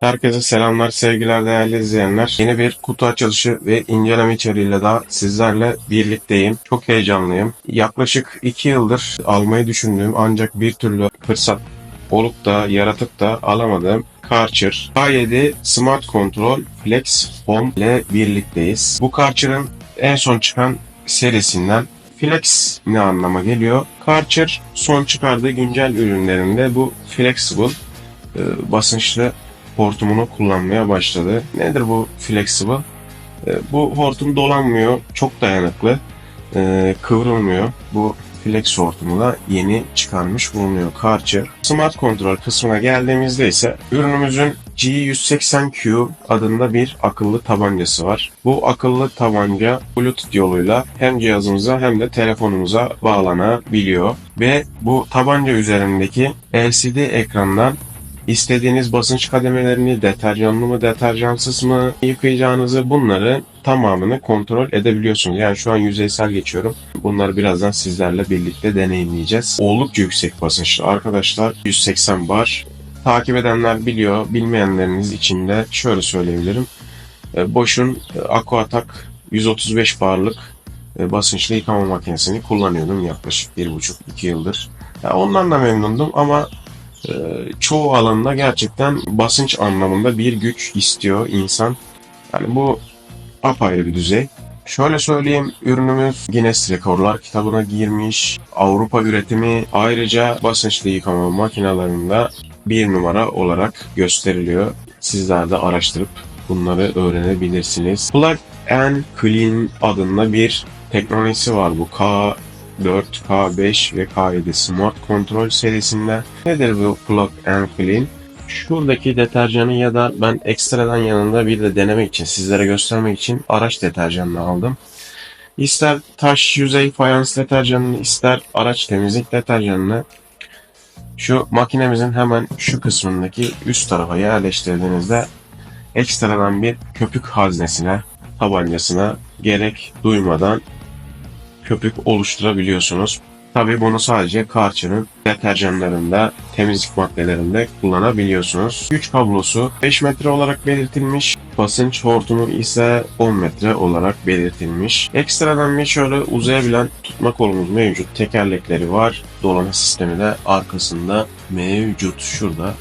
Herkese selamlar, sevgiler değerli izleyenler. Yeni bir kutu açılışı ve inceleme içeriğiyle daha sizlerle birlikteyim. Çok heyecanlıyım. Yaklaşık 2 yıldır almayı düşündüğüm ancak bir türlü fırsat olup da yaratıp da alamadığım Karcher K7 Smart Control Flex Home ile birlikteyiz. Bu Karcher'ın en son çıkan serisinden Flex ne anlama geliyor? Karcher son çıkardığı güncel ürünlerinde bu flexible e, basınçlı hortumunu kullanmaya başladı. Nedir bu flexible? E, bu hortum dolanmıyor, çok dayanıklı, e, kıvrılmıyor. Bu flex hortumu da yeni çıkarmış bulunuyor Karcher. Smart Control kısmına geldiğimizde ise ürünümüzün G180Q adında bir akıllı tabancası var. Bu akıllı tabanca Bluetooth yoluyla hem cihazımıza hem de telefonumuza bağlanabiliyor. Ve bu tabanca üzerindeki LCD ekrandan İstediğiniz basınç kademelerini deterjanlı mı deterjansız mı yıkayacağınızı bunları tamamını kontrol edebiliyorsunuz. Yani şu an yüzeysel geçiyorum. Bunları birazdan sizlerle birlikte deneyimleyeceğiz. Oldukça yüksek basınçlı arkadaşlar. 180 bar. Takip edenler biliyor. Bilmeyenleriniz için de şöyle söyleyebilirim. E, Bosch'un e, Aquatak 135 barlık e, basınçlı yıkama makinesini kullanıyordum yaklaşık 1,5-2 yıldır. Ondan da memnundum ama çoğu alanda gerçekten basınç anlamında bir güç istiyor insan. Yani bu apayrı bir düzey. Şöyle söyleyeyim, ürünümüz Guinness Rekorlar kitabına girmiş. Avrupa üretimi ayrıca basınçlı yıkama makinelerinde bir numara olarak gösteriliyor. Sizler de araştırıp bunları öğrenebilirsiniz. Plug and Clean adında bir teknolojisi var bu K 4, K5 ve K7 Smart Control serisinde. Nedir bu Plug and Clean? Şuradaki deterjanı ya da ben ekstradan yanında bir de denemek için, sizlere göstermek için araç deterjanını aldım. İster taş yüzey fayans deterjanını, ister araç temizlik deterjanını şu makinemizin hemen şu kısmındaki üst tarafa yerleştirdiğinizde ekstradan bir köpük haznesine, tabancasına gerek duymadan köpük oluşturabiliyorsunuz. Tabi bunu sadece Karcher'ın deterjanlarında, temizlik maddelerinde kullanabiliyorsunuz. Güç kablosu 5 metre olarak belirtilmiş. Basınç hortumu ise 10 metre olarak belirtilmiş. Ekstradan bir şöyle uzayabilen tutma kolumuz mevcut. Tekerlekleri var. Dolama sistemi de arkasında mevcut. Şurada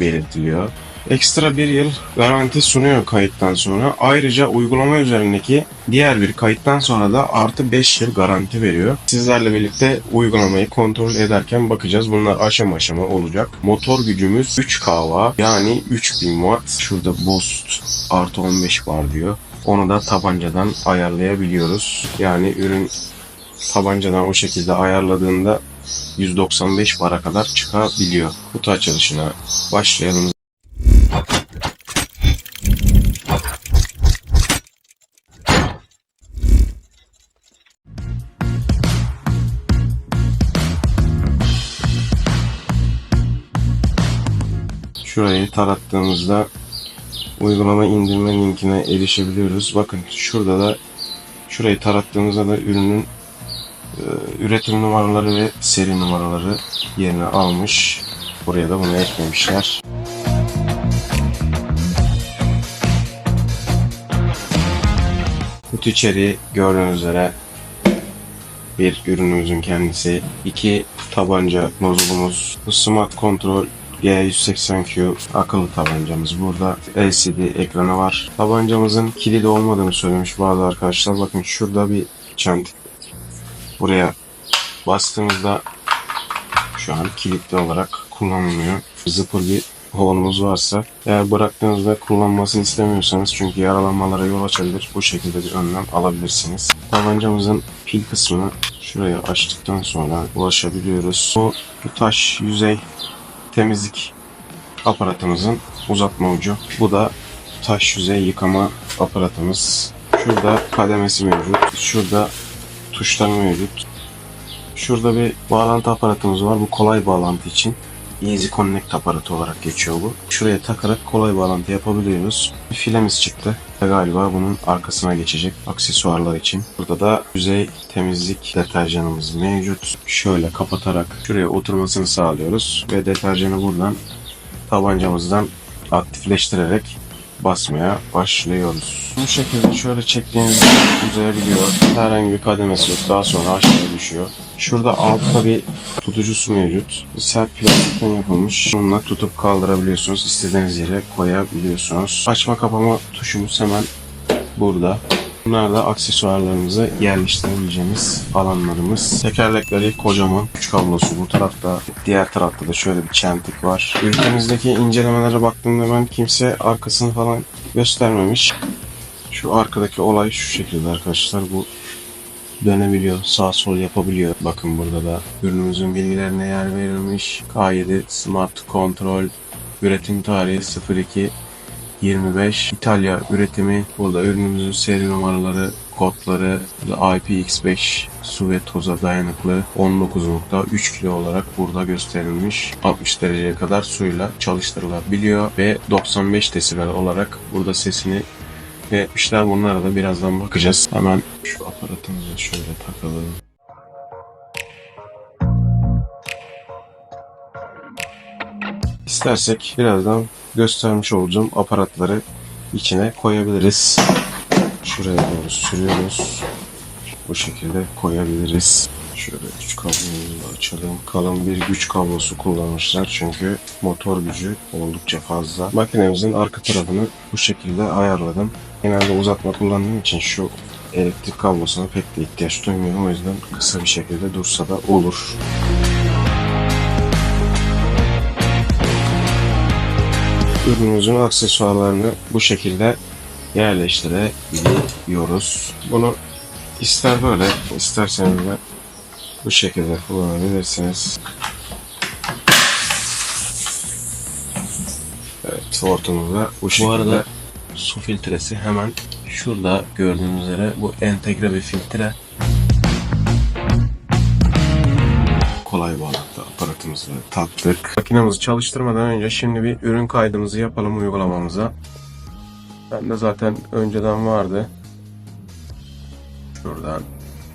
belirtiliyor. Ekstra bir yıl garanti sunuyor kayıttan sonra. Ayrıca uygulama üzerindeki diğer bir kayıttan sonra da artı 5 yıl garanti veriyor. Sizlerle birlikte uygulamayı kontrol ederken bakacağız. Bunlar aşama aşama olacak. Motor gücümüz 3 kW yani 3000 watt. Şurada boost artı 15 var diyor. Onu da tabancadan ayarlayabiliyoruz. Yani ürün tabancadan o şekilde ayarladığında 195 bara kadar çıkabiliyor. Kutu açılışına başlayalım. Şurayı tarattığımızda uygulama indirme linkine erişebiliyoruz. Bakın şurada da şurayı tarattığımızda da ürünün e, üretim numaraları ve seri numaraları yerini almış. Buraya da bunu eklemişler. Kutu içeriği gördüğünüz üzere bir ürünümüzün kendisi. iki tabanca nozulumuz. Smart Control G180Q akıllı tabancamız burada. LCD ekranı var. Tabancamızın kilidi olmadığını söylemiş bazı arkadaşlar. Bakın şurada bir çentik. Buraya bastığımızda şu an kilitli olarak kullanılmıyor. Zıpır bir kolonumuz varsa eğer bıraktığınızda kullanmasını istemiyorsanız çünkü yaralanmalara yol açabilir. Bu şekilde bir önlem alabilirsiniz. Tabancamızın pil kısmını şuraya açtıktan sonra ulaşabiliyoruz. Bu, bu taş yüzey temizlik aparatımızın uzatma ucu. Bu da taş yüzey yıkama aparatımız. Şurada kademesi mevcut. Şurada tuşları mevcut. Şurada bir bağlantı aparatımız var. Bu kolay bağlantı için. Easy Connect aparatı olarak geçiyor bu. Şuraya takarak kolay bağlantı yapabiliyoruz. Bir filemiz çıktı. Galiba bunun arkasına geçecek aksesuarlar için. Burada da yüzey temizlik deterjanımız mevcut. Şöyle kapatarak şuraya oturmasını sağlıyoruz ve deterjanı buradan tabancamızdan aktifleştirerek basmaya başlıyoruz. Bu şekilde şöyle çektiğinizde uzayabiliyor. Herhangi bir kademesi yok. Daha sonra aşağıya düşüyor. Şurada altta bir tutucusu mevcut. Sert plastikten yapılmış. Bununla tutup kaldırabiliyorsunuz. İstediğiniz yere koyabiliyorsunuz. Açma kapama tuşumuz hemen burada. Bunlar da aksesuarlarımızı yerleştirebileceğimiz alanlarımız. Tekerlekleri kocaman. Güç kablosu bu tarafta. Diğer tarafta da şöyle bir çentik var. Ülkemizdeki incelemelere baktığımda ben kimse arkasını falan göstermemiş. Şu arkadaki olay şu şekilde arkadaşlar. Bu dönebiliyor, sağ sol yapabiliyor. Bakın burada da ürünümüzün bilgilerine yer verilmiş. K7 Smart Control üretim tarihi 02 25 İtalya üretimi. Burada ürünümüzün seri numaraları, kodları IPX5 su ve toza dayanıklı 19.3 kilo olarak burada gösterilmiş. 60 dereceye kadar suyla çalıştırılabiliyor ve 95 desibel olarak burada sesini etmişler. Bunlara da birazdan bakacağız. Hemen şu aparatımızı şöyle takalım. İstersek birazdan göstermiş olduğum aparatları içine koyabiliriz. Şuraya doğru sürüyoruz. Bu şekilde koyabiliriz. Şöyle güç kablomuzu açalım. Kalın bir güç kablosu kullanmışlar çünkü motor gücü oldukça fazla. Makinemizin arka tarafını bu şekilde ayarladım. Genelde uzatma kullandığım için şu elektrik kablosuna pek de ihtiyaç duymuyorum. O yüzden kısa bir şekilde dursa da olur. Ürünümüzün aksesuarlarını bu şekilde yerleştirebiliyoruz. Bunu ister böyle isterseniz de bu şekilde kullanabilirsiniz. Evet, hortumumuz da bu şekilde. arada su filtresi hemen şurada gördüğünüz üzere bu entegre bir filtre. kolay bağlantı aparatımızı taktık. Makinemizi çalıştırmadan önce şimdi bir ürün kaydımızı yapalım uygulamamıza. Ben de zaten önceden vardı. Şuradan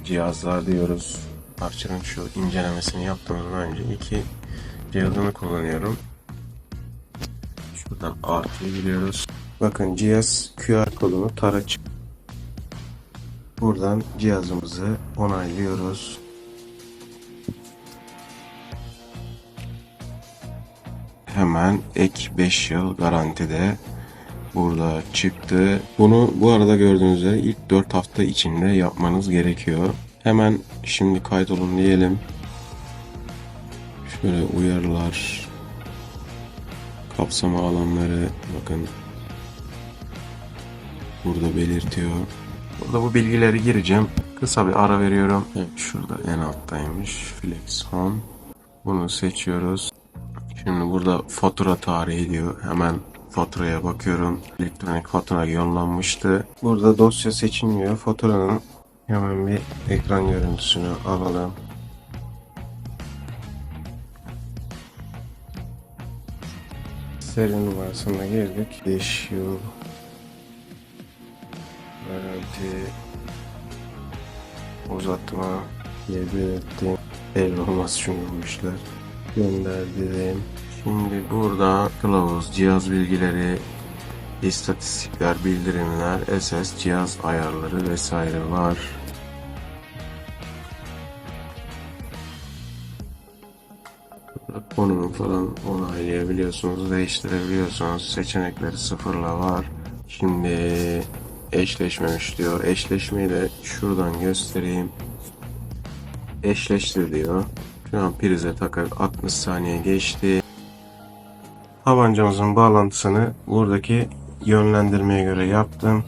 cihazlar diyoruz. Parçanın şu incelemesini yaptığımızdan önce iki cihazını kullanıyorum. Şuradan artıya giriyoruz. Bakın cihaz QR kodunu taraç. Buradan cihazımızı onaylıyoruz. Hemen ek 5 yıl garantide burada çıktı. Bunu bu arada gördüğünüz üzere ilk 4 hafta içinde yapmanız gerekiyor. Hemen şimdi kaydolun diyelim. Şöyle uyarılar, kapsama alanları bakın burada belirtiyor. Burada bu bilgileri gireceğim. Kısa bir ara veriyorum. Evet, şurada en alttaymış. Flex Home. Bunu seçiyoruz. Şimdi burada fatura tarihi diyor. Hemen faturaya bakıyorum. Elektronik fatura yollanmıştı. Burada dosya seçilmiyor. Faturanın hemen bir ekran görüntüsünü alalım. Seri numarasına girdik. 5 yıl garanti uzatma 7 ettim. El olmaz çünkü gönderdim. Şimdi burada kılavuz, cihaz bilgileri, istatistikler, bildirimler, SS, cihaz ayarları vesaire var. Konumu falan onaylayabiliyorsunuz, değiştirebiliyorsunuz. Seçenekleri sıfırla var. Şimdi eşleşmemiş diyor. Eşleşmeyi de şuradan göstereyim. Eşleştir diyor. Şu an prize takar 60 saniye geçti. Tabancamızın bağlantısını buradaki yönlendirmeye göre yaptım.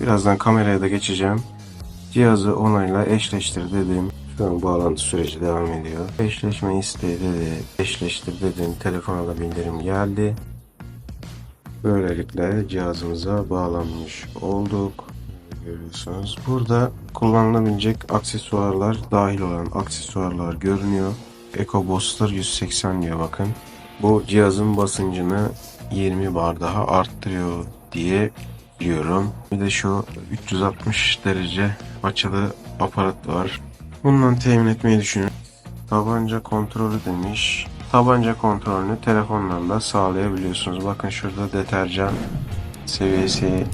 Birazdan kameraya da geçeceğim. Cihazı onayla eşleştir dedim. Şu an bağlantı süreci devam ediyor. Eşleşme isteği dedi. Eşleştir dedim. Telefona da bildirim geldi. Böylelikle cihazımıza bağlanmış olduk görüyorsunuz. Burada kullanılabilecek aksesuarlar dahil olan aksesuarlar görünüyor. EcoBooster 180 diyor bakın. Bu cihazın basıncını 20 bar daha arttırıyor diye biliyorum. Bir de şu 360 derece açılı aparat var. Bundan temin etmeyi düşünüyorum. Tabanca kontrolü demiş. tabanca kontrolünü telefondan da sağlayabiliyorsunuz. Bakın şurada deterjan seviyesi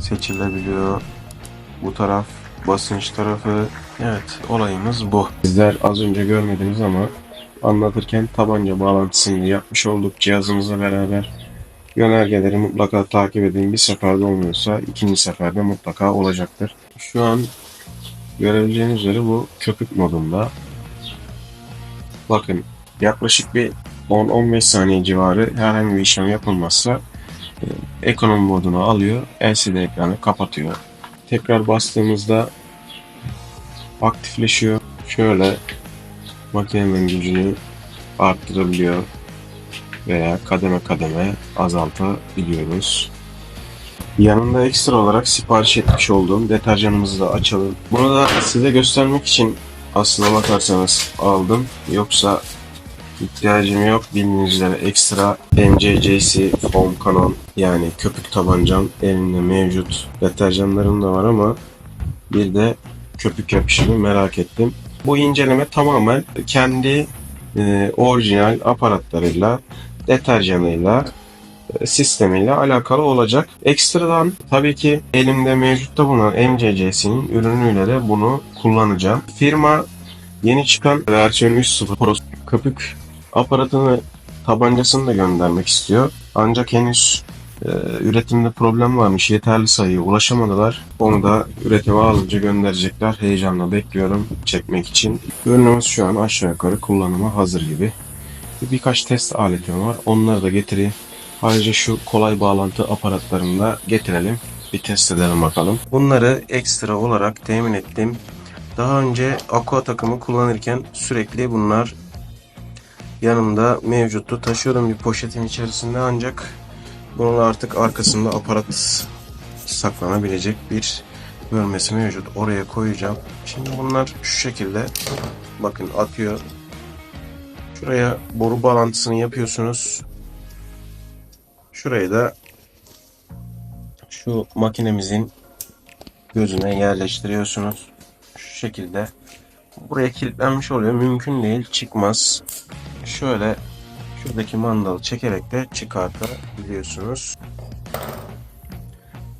seçilebiliyor. Bu taraf basınç tarafı. Evet olayımız bu. Sizler az önce görmediniz ama anlatırken tabanca bağlantısını yapmış olduk cihazımızla beraber. Yönergeleri mutlaka takip edin. Bir seferde olmuyorsa ikinci seferde mutlaka olacaktır. Şu an görebileceğiniz üzere bu köpük modunda. Bakın yaklaşık bir 10-15 saniye civarı herhangi bir işlem yapılmazsa e, ekonomi modunu alıyor. LCD ekranı kapatıyor. Tekrar bastığımızda aktifleşiyor. Şöyle makinenin gücünü arttırabiliyor veya kademe kademe azaltabiliyoruz. Yanında ekstra olarak sipariş etmiş olduğum deterjanımızı da açalım. Bunu da size göstermek için aslına bakarsanız aldım. Yoksa ihtiyacım yok. Bildiğiniz üzere ekstra MCCC foam kanon yani köpük tabancam elimde mevcut. Deterjanlarım da var ama bir de köpük yapışını merak ettim. Bu inceleme tamamen kendi e, orijinal aparatlarıyla, deterjanıyla, e, sistemiyle alakalı olacak. Ekstradan tabii ki elimde mevcutta bulunan MCC'sinin ürünüyle de bunu kullanacağım. Firma yeni çıkan versiyon 3.0 Pro köpük aparatını tabancasını da göndermek istiyor. Ancak henüz e, üretimde problem varmış. Yeterli sayıya ulaşamadılar. Onu da üretime alınca gönderecekler. Heyecanla bekliyorum çekmek için. Ürünümüz şu an aşağı yukarı kullanıma hazır gibi. Birkaç test aletim var. Onları da getireyim. Ayrıca şu kolay bağlantı aparatlarını da getirelim. Bir test edelim bakalım. Bunları ekstra olarak temin ettim. Daha önce Aqua takımı kullanırken sürekli bunlar yanımda mevcuttu. Taşıyordum bir poşetin içerisinde ancak bunun artık arkasında aparat saklanabilecek bir bölmesi mevcut. Oraya koyacağım. Şimdi bunlar şu şekilde bakın atıyor. Şuraya boru bağlantısını yapıyorsunuz. Şurayı da şu makinemizin gözüne yerleştiriyorsunuz. Şu şekilde buraya kilitlenmiş oluyor. Mümkün değil çıkmaz. Şöyle şuradaki mandalı çekerek de çıkartabiliyorsunuz.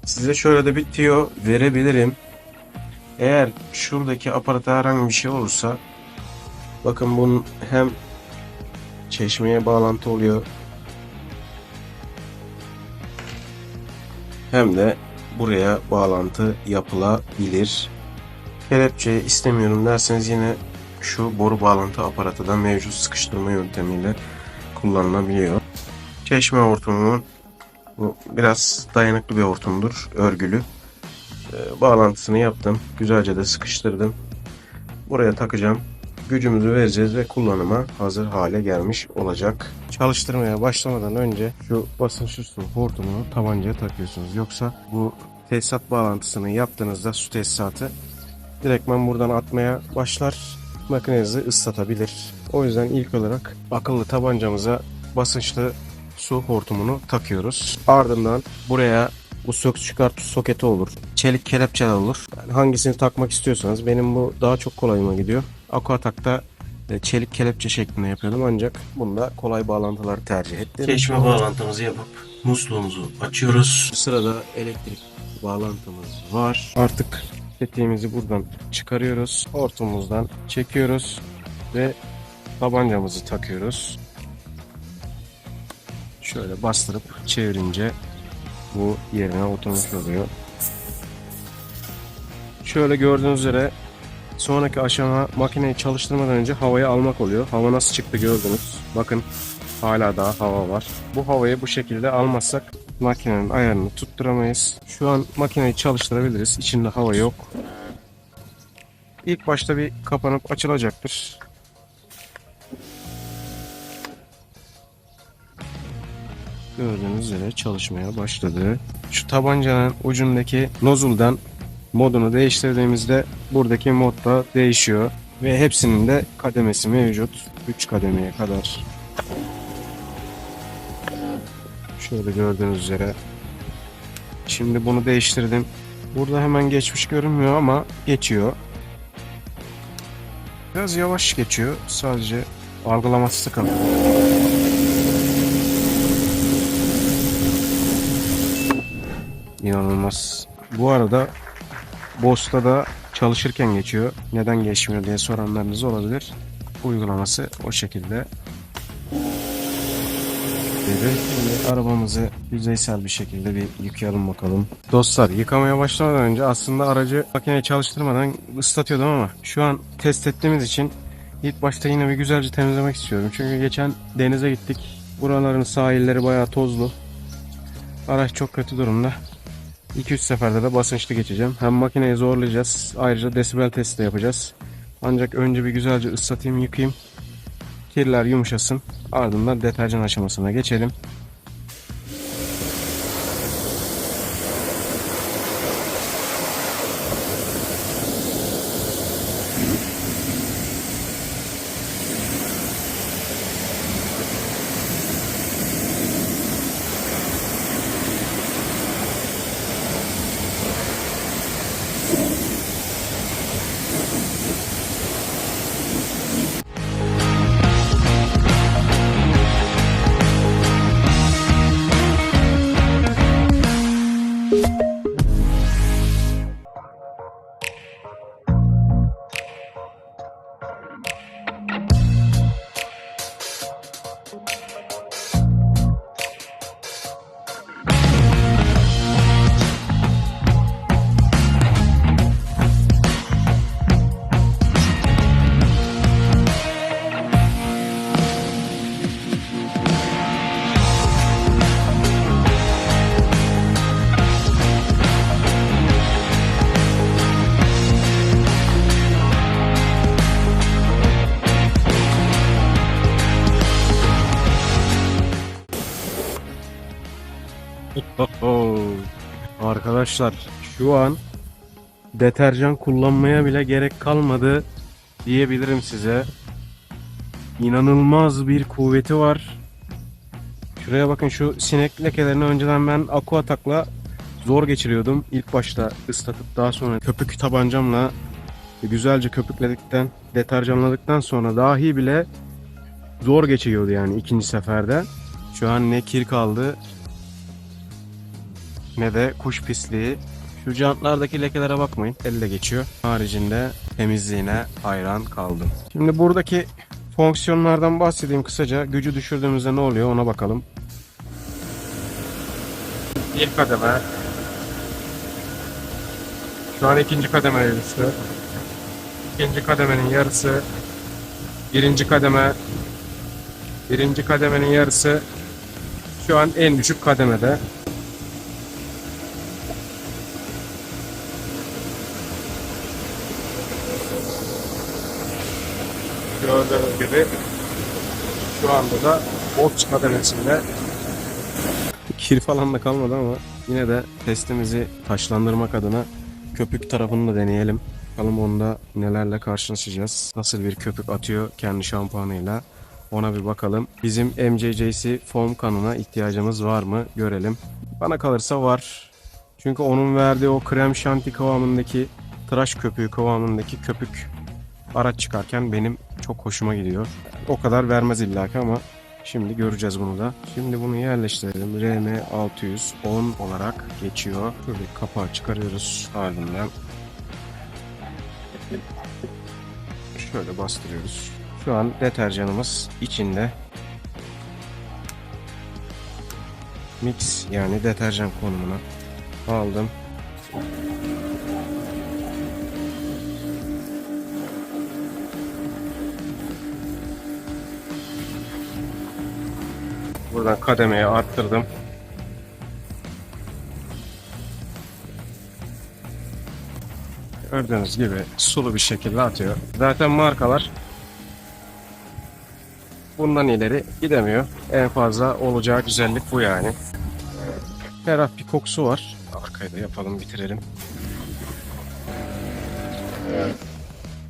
Size şöyle de bir tiyo verebilirim. Eğer şuradaki aparata herhangi bir şey olursa bakın bunun hem çeşmeye bağlantı oluyor hem de buraya bağlantı yapılabilir. Kelepçe istemiyorum derseniz yine şu boru bağlantı aparatı da mevcut sıkıştırma yöntemiyle kullanılabiliyor. Çeşme hortumumun bu biraz dayanıklı bir hortumdur. Örgülü. Ee, bağlantısını yaptım. Güzelce de sıkıştırdım. Buraya takacağım. Gücümüzü vereceğiz ve kullanıma hazır hale gelmiş olacak. Çalıştırmaya başlamadan önce şu basınçlı su hortumunu tabancaya takıyorsunuz. Yoksa bu tesisat bağlantısını yaptığınızda su tesisatı direktmen buradan atmaya başlar. Makinenizi ıslatabilir. O yüzden ilk olarak akıllı tabancamıza basınçlı su hortumunu takıyoruz. Ardından buraya bu sök çıkart soketi olur. Çelik kelepçeler olur. Yani hangisini takmak istiyorsanız benim bu daha çok kolayıma gidiyor. Aquatak'ta e, çelik kelepçe şeklinde yapıyordum ancak bunda kolay bağlantıları tercih ettim. Çeşme bağlantımızı yapıp musluğumuzu açıyoruz. Sırada elektrik bağlantımız var. Artık tetiğimizi buradan çıkarıyoruz. Hortumumuzdan çekiyoruz ve tabancamızı takıyoruz. Şöyle bastırıp çevirince bu yerine oturmuş oluyor. Şöyle gördüğünüz üzere sonraki aşama makineyi çalıştırmadan önce havaya almak oluyor. Hava nasıl çıktı gördünüz. Bakın hala daha hava var. Bu havayı bu şekilde almazsak makinenin ayarını tutturamayız. Şu an makineyi çalıştırabiliriz. İçinde hava yok. İlk başta bir kapanıp açılacaktır. Gördüğünüz üzere çalışmaya başladı. Şu tabancanın ucundaki nozuldan modunu değiştirdiğimizde buradaki mod da değişiyor. Ve hepsinin de kademesi mevcut. 3 kademeye kadar. Şöyle gördüğünüz üzere. Şimdi bunu değiştirdim. Burada hemen geçmiş görünmüyor ama geçiyor. Biraz yavaş geçiyor. Sadece algılaması sıkıntı. İnanılmaz. Bu arada Bosta da çalışırken geçiyor. Neden geçmiyor diye soranlarınız olabilir. Uygulaması o şekilde. Dedi. Şimdi arabamızı yüzeysel bir şekilde bir yıkayalım bakalım. Dostlar yıkamaya başlamadan önce aslında aracı makineye çalıştırmadan ıslatıyordum ama şu an test ettiğimiz için ilk başta yine bir güzelce temizlemek istiyorum. Çünkü geçen denize gittik. Buraların sahilleri bayağı tozlu. Araç çok kötü durumda. 2-3 seferde de basınçlı geçeceğim. Hem makineyi zorlayacağız. Ayrıca desibel testi de yapacağız. Ancak önce bir güzelce ıslatayım, yıkayayım. Kirler yumuşasın. Ardından deterjan aşamasına geçelim. Arkadaşlar şu an deterjan kullanmaya bile gerek kalmadı diyebilirim size. İnanılmaz bir kuvveti var. Şuraya bakın şu sinek lekelerini önceden ben aqua atakla zor geçiriyordum. İlk başta ıslatıp daha sonra köpük tabancamla güzelce köpükledikten, deterjanladıktan sonra dahi bile zor geçiyordu yani ikinci seferde. Şu an ne kir kaldı ne de kuş pisliği. Şu jantlardaki lekelere bakmayın. Elle geçiyor. Haricinde temizliğine hayran kaldım. Şimdi buradaki fonksiyonlardan bahsedeyim kısaca. Gücü düşürdüğümüzde ne oluyor ona bakalım. İlk kademe. Şu an ikinci kademeye düştü. İkinci kademenin yarısı. Birinci kademe. Birinci kademenin yarısı. Şu an en düşük kademede. Anda da box kademesinde kir falan da kalmadı ama yine de testimizi taşlandırmak adına köpük tarafını da deneyelim. Bakalım onda nelerle karşılaşacağız. Nasıl bir köpük atıyor kendi şampuanıyla. Ona bir bakalım. Bizim MJJC foam kanına ihtiyacımız var mı görelim. Bana kalırsa var. Çünkü onun verdiği o krem şanti kıvamındaki tıraş köpüğü kıvamındaki köpük araç çıkarken benim çok hoşuma gidiyor. O kadar vermez illaki ama şimdi göreceğiz bunu da. Şimdi bunu yerleştirelim. RM610 olarak geçiyor. Şöyle kapağı çıkarıyoruz ardından. Şöyle bastırıyoruz. Şu an deterjanımız içinde. Mix yani deterjan konumuna aldım. Buradan kademeye arttırdım. Gördüğünüz gibi sulu bir şekilde atıyor. Zaten markalar bundan ileri gidemiyor. En fazla olacağı güzellik bu yani. Ferah bir kokusu var. Arkayı da yapalım bitirelim.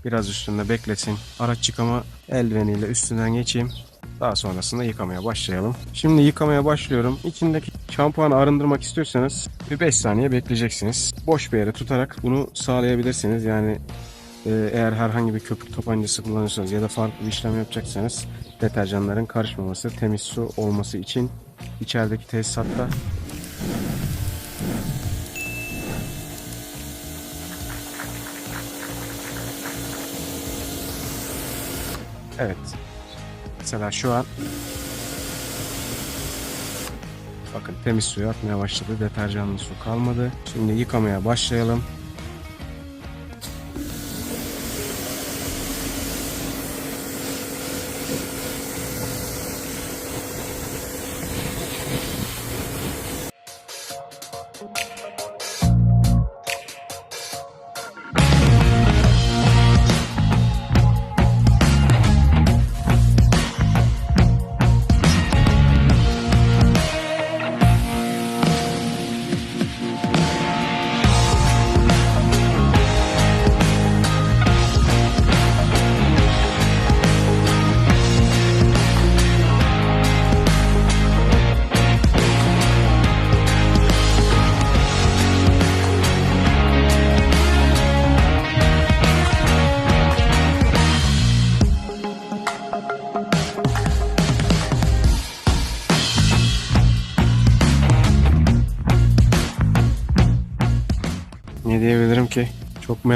Biraz üstünde beklesin. Araç yıkama eldiveniyle üstünden geçeyim. Daha sonrasında yıkamaya başlayalım. Şimdi yıkamaya başlıyorum. İçindeki şampuanı arındırmak istiyorsanız bir 5 saniye bekleyeceksiniz. Boş bir yere tutarak bunu sağlayabilirsiniz. Yani e, eğer herhangi bir köpük tabancası kullanıyorsanız ya da farklı bir işlem yapacaksanız deterjanların karışmaması, temiz su olması için içerideki tesisatta Evet, Mesela şu an bakın temiz suya atmaya başladı. Deterjanlı su kalmadı. Şimdi yıkamaya başlayalım.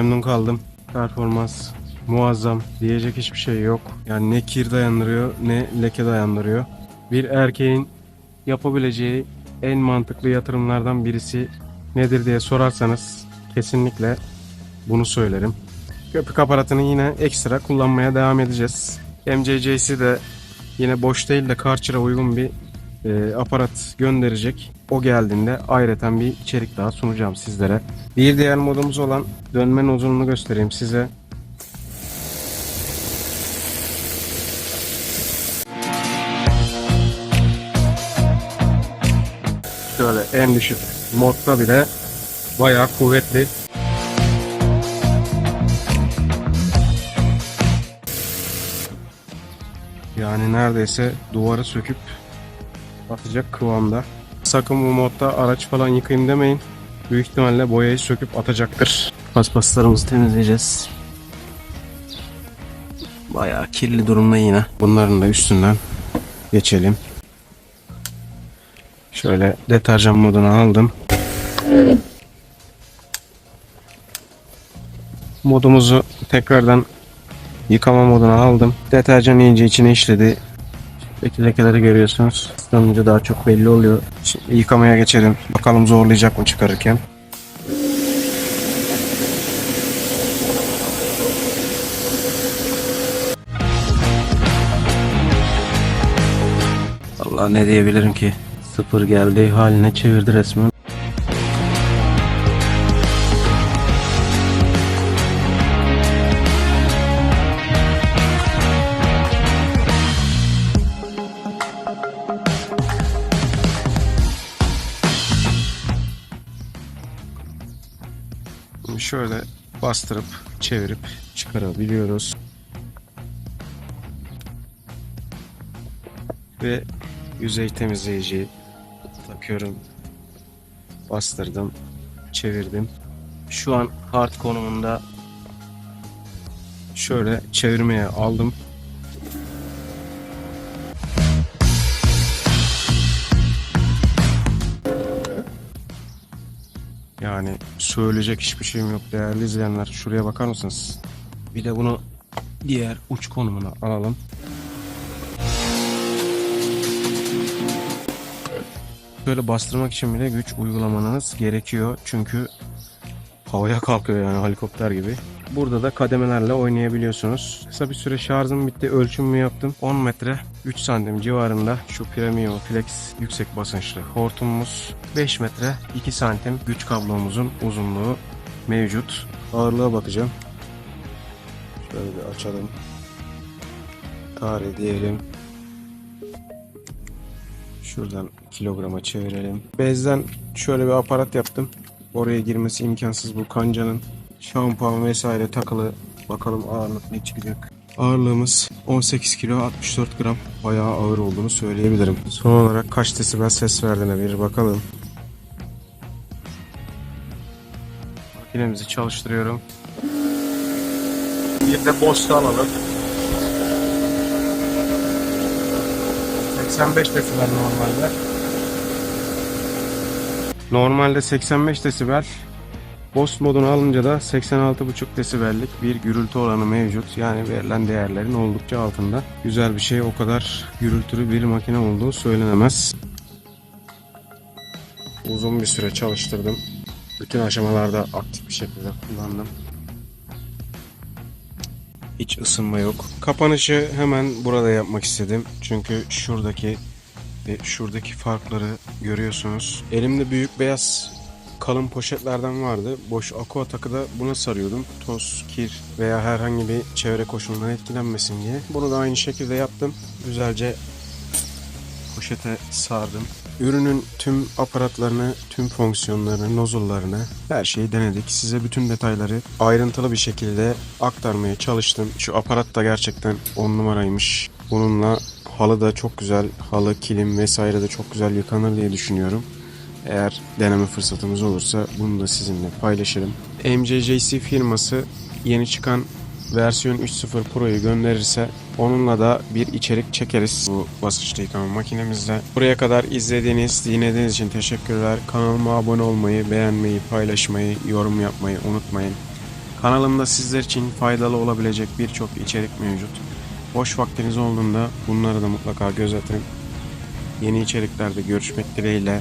memnun kaldım. Performans muazzam. Diyecek hiçbir şey yok. Yani ne kir dayandırıyor ne leke dayandırıyor. Bir erkeğin yapabileceği en mantıklı yatırımlardan birisi nedir diye sorarsanız kesinlikle bunu söylerim. Köpük aparatını yine ekstra kullanmaya devam edeceğiz. MCC'si de yine boş değil de Karcher'a uygun bir e, aparat gönderecek. O geldiğinde ayrıca bir içerik daha sunacağım sizlere. Bir diğer modumuz olan dönme nozulunu göstereyim size. Şöyle en düşük modda bile bayağı kuvvetli Yani neredeyse duvarı söküp atacak kıvamda. Sakın bu modda araç falan yıkayım demeyin. Büyük ihtimalle boyayı söküp atacaktır. Paspaslarımızı temizleyeceğiz. Bayağı kirli durumda yine. Bunların da üstünden geçelim. Şöyle deterjan moduna aldım. Modumuzu tekrardan yıkama moduna aldım. Deterjan iyice içine işledi. Peki lekeleri görüyorsunuz. Islanınca daha çok belli oluyor. Şimdi yıkamaya geçelim. Bakalım zorlayacak mı çıkarırken. Allah ne diyebilirim ki? Sıfır geldiği haline çevirdi resmen. Şimdi şöyle bastırıp çevirip çıkarabiliyoruz. Ve yüzey temizleyici takıyorum. Bastırdım. Çevirdim. Şu an hard konumunda şöyle çevirmeye aldım. söyleyecek hiçbir şeyim yok değerli izleyenler. Şuraya bakar mısınız? Bir de bunu diğer uç konumuna alalım. Böyle bastırmak için bile güç uygulamanız gerekiyor. Çünkü havaya kalkıyor yani helikopter gibi. Burada da kademelerle oynayabiliyorsunuz. Kısa bir süre şarjım bitti. Ölçümümü yaptım. 10 metre 3 santim civarında şu Premium Flex yüksek basınçlı hortumumuz. 5 metre 2 santim güç kablomuzun uzunluğu mevcut. Ağırlığa bakacağım. Şöyle bir açalım. Tarih diyelim. Şuradan kilograma çevirelim. Bezden şöyle bir aparat yaptım. Oraya girmesi imkansız bu kancanın şampuan vesaire takılı. Bakalım ağırlık ne çıkacak. Ağırlığımız 18 kilo 64 gram. Bayağı ağır olduğunu söyleyebilirim. Son olarak kaç desibel ses verdiğine bir bakalım. Makinemizi çalıştırıyorum. Bir de boşta alalım. 85 desibel normalde. Normalde 85 desibel Boost modunu alınca da 86,5 desibellik bir gürültü oranı mevcut. Yani verilen değerlerin oldukça altında. Güzel bir şey o kadar gürültülü bir makine olduğu söylenemez. Uzun bir süre çalıştırdım. Bütün aşamalarda aktif bir şekilde kullandım. Hiç ısınma yok. Kapanışı hemen burada yapmak istedim. Çünkü şuradaki ve şuradaki farkları görüyorsunuz. Elimde büyük beyaz kalın poşetlerden vardı. Boş aqua takı da buna sarıyordum. Toz, kir veya herhangi bir çevre koşulundan etkilenmesin diye. Bunu da aynı şekilde yaptım. Güzelce poşete sardım. Ürünün tüm aparatlarını, tüm fonksiyonlarını, nozullarını her şeyi denedik. Size bütün detayları ayrıntılı bir şekilde aktarmaya çalıştım. Şu aparat da gerçekten 10 numaraymış. Bununla halı da çok güzel, halı, kilim vesaire de çok güzel yıkanır diye düşünüyorum. Eğer deneme fırsatımız olursa bunu da sizinle paylaşırım. MJJC firması yeni çıkan versiyon 3.0 Pro'yu gönderirse onunla da bir içerik çekeriz bu basınçlı yıkama makinemizde. Buraya kadar izlediğiniz, dinlediğiniz için teşekkürler. Kanalıma abone olmayı, beğenmeyi, paylaşmayı, yorum yapmayı unutmayın. Kanalımda sizler için faydalı olabilecek birçok içerik mevcut. Boş vaktiniz olduğunda bunları da mutlaka gözetin. Yeni içeriklerde görüşmek dileğiyle.